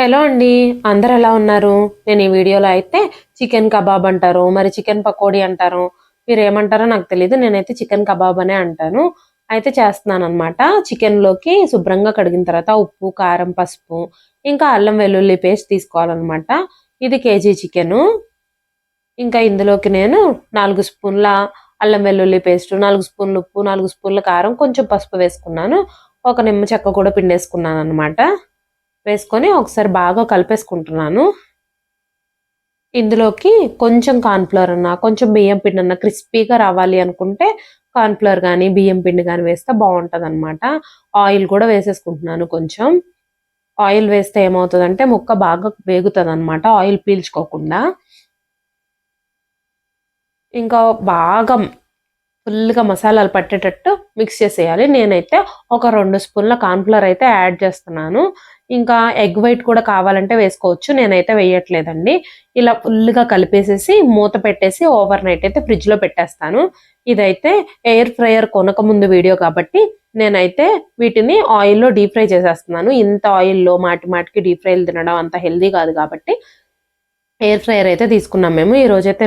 Hello అండి అందరు ఎలా ఉన్నారు? నేను ఈ వీడియోలో అయితే చికెన్ కబాబ్ అంటారు మరి చికెన్ పకోడీ అంటారు. మీరు ఏమంటారో నాకు తెలియదు నేనైతే చికెన్ కబాబ్ అనే అంటాను. అయితే చేస్తున్నాను అనమాట చికెన్లోకి శుభ్రంగా కడిగిన తర్వాత ఉప్పు కారం పసుపు ఇంకా అల్లం వెల్లుల్లి పేస్ట్ తీసుకోవాలన్నమాట. ఇది కేజీ చికెను. ఇంకా ఇందులోకి నేను నాలుగు స్పూన్ల అల్లం వెల్లుల్లి పేస్ట్ నాలుగు స్పూన్లు ఉప్పు నాలుగు స్పూన్ల కారం కొంచెం పసుపు వేసుకున్నాను. ఒక నిమ్మ చెక్క కూడా పిండేసుకున్నాను అనమాట వేసుకొని ఒకసారి బాగా కలిపేసుకుంటున్నాను. ఇందులోకి కొంచెం కార్న్ఫ్లవర్ అన్న కొంచెం బియ్యం పిండి అన్న క్రిస్పీగా రావాలి అనుకుంటే కార్న్ఫ్లవర్ కానీ బియ్యం పిండి కానీ వేస్తే బాగుంటుంది అనమాట ఆయిల్ కూడా వేసేసుకుంటున్నాను కొంచెం. ఆయిల్ వేస్తే ఏమవుతుందంటే ముక్క బాగా వేగుతుంది అనమాట ఆయిల్ పీల్చుకోకుండా. ఇంకా బాగా ఫుల్గా మసాలాలు పట్టేటట్టు మిక్స్ చేసేయాలి. నేనైతే ఒక రెండు స్పూన్ల కార్న్ఫ్లవర్ అయితే యాడ్ చేస్తున్నాను. ఇంకా ఎగ్ వైట్ కూడా కావాలంటే వేసుకోవచ్చు. నేనైతే వేయట్లేదండి. ఇలా ఫుల్గా కలిపేసేసి మూత పెట్టేసి ఓవర్ నైట్ అయితే ఫ్రిడ్జ్లో పెట్టేస్తాను. ఇదైతే ఎయిర్ ఫ్రైయర్ కొనక ముందు వీడియో కాబట్టి నేనైతే వీటిని ఆయిల్లో డీప్ ఫ్రై చేసేస్తున్నాను. ఇంత ఆయిల్లో మాటి మాటికి డీప్ ఫ్రైలు తినడం అంత హెల్దీ కాదు కాబట్టి ఎయిర్ ఫ్రైయర్ అయితే తీసుకున్నాం మేము. ఈ రోజైతే